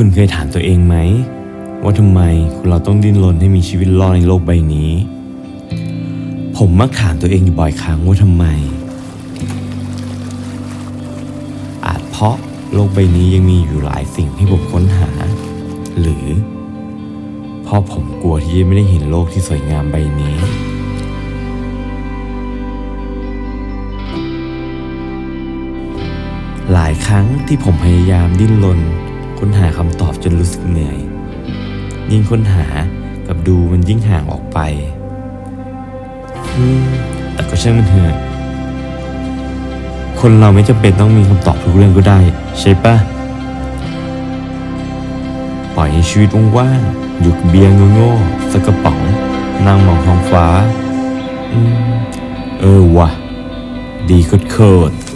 คุณเคยถามตัวเองไหม ว่าทำไมคนเราต้องดิ้นรนให้มีชีวิตรอดในโลกใบนี้ ผมมักถามตัวเองอยู่บ่อยครั้งว่าทำไม อาจเพราะโลกใบนี้ยังมีอยู่หลายสิ่งที่ผมค้นหา หรือ เพราะผมกลัวที่จะไม่ได้เห็นโลกที่สวยงามใบนี้หลายครั้งที่ผมพยายามดิ้นรน ค้นหาคำตอบจนรู้สึกเหนื่อย ยิ่งค้นหากับดูมันยิ่งห่างออกไป อืม แต่ก็ช่างมันเถอะคนเราไม่จำเป็นต้องมีคำตอบทุกเรื่องก็ได้ ใช่ปะปล่อยให้ชีวิตว่างๆอยู่กับเบียร์โง่ๆสักกระป๋องนั่งมองท้องฟ้า อืม เออวะดีโคตรๆ